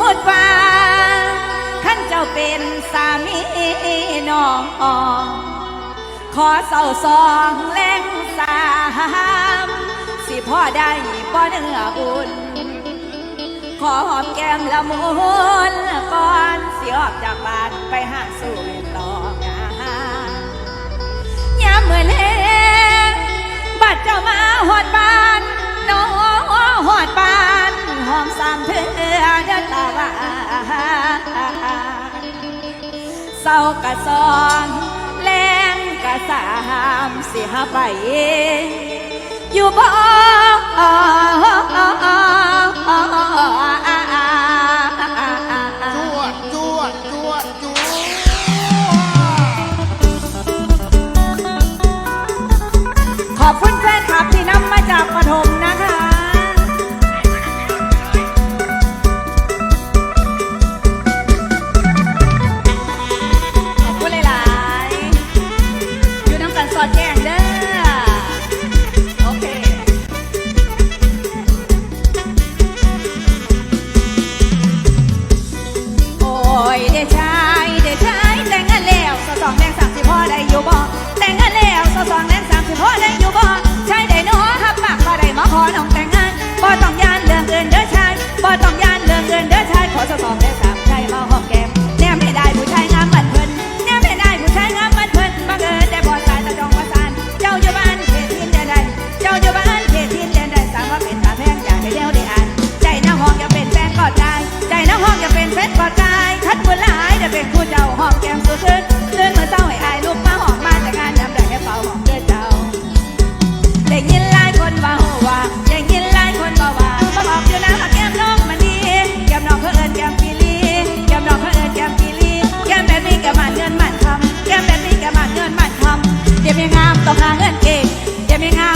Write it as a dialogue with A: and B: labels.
A: มดว่าขั้นเจ้าเป็นสามีน้องอองขอเสาสองแรงสามสิพ่อได้ป้อนเนื้ออุ่น ขอหอมแก้มละมุนก่อนเสิออกจากบ้านไปหาสู่ต่องานยามเมื่อ เศร้ากะซองแรงกะสามสิหาไปอยู่บ่ ได้อยู่บ่แต่งงานแล้วสสองแดงสามสิบพอได้อยู่บ่ชายได้น้อฮับปากบ่ได้มาขอน้องแต่งงานบ่ต้องยานเรื่องเกินเด้อชายบ่ต้องยานเรื่องเกินเด้อชายขอสสองแดงสามชายมาหอมแก้มแนมไม่ได้ผู้ชายงามมือนเพิ่นแนมไม่ได้ผู้ชายงามมือนเพิ่นบังเอิญได้บ่สายตะจองประสานเจ้าอยู่บ้านเขตทินแดนใดเจ้าอยู่บ้านเขตทินแดนใดสามว่าเป็นตาแพงอยากให้เลี้ยวได้อ่านใจน้ำห้องอย่าเป็นแฟนกอดกายใจน้ำห้องอย่าเป็นแฟนกอดกาย งามต้องหาเงินเก็บเดี๋ยวไม่งาม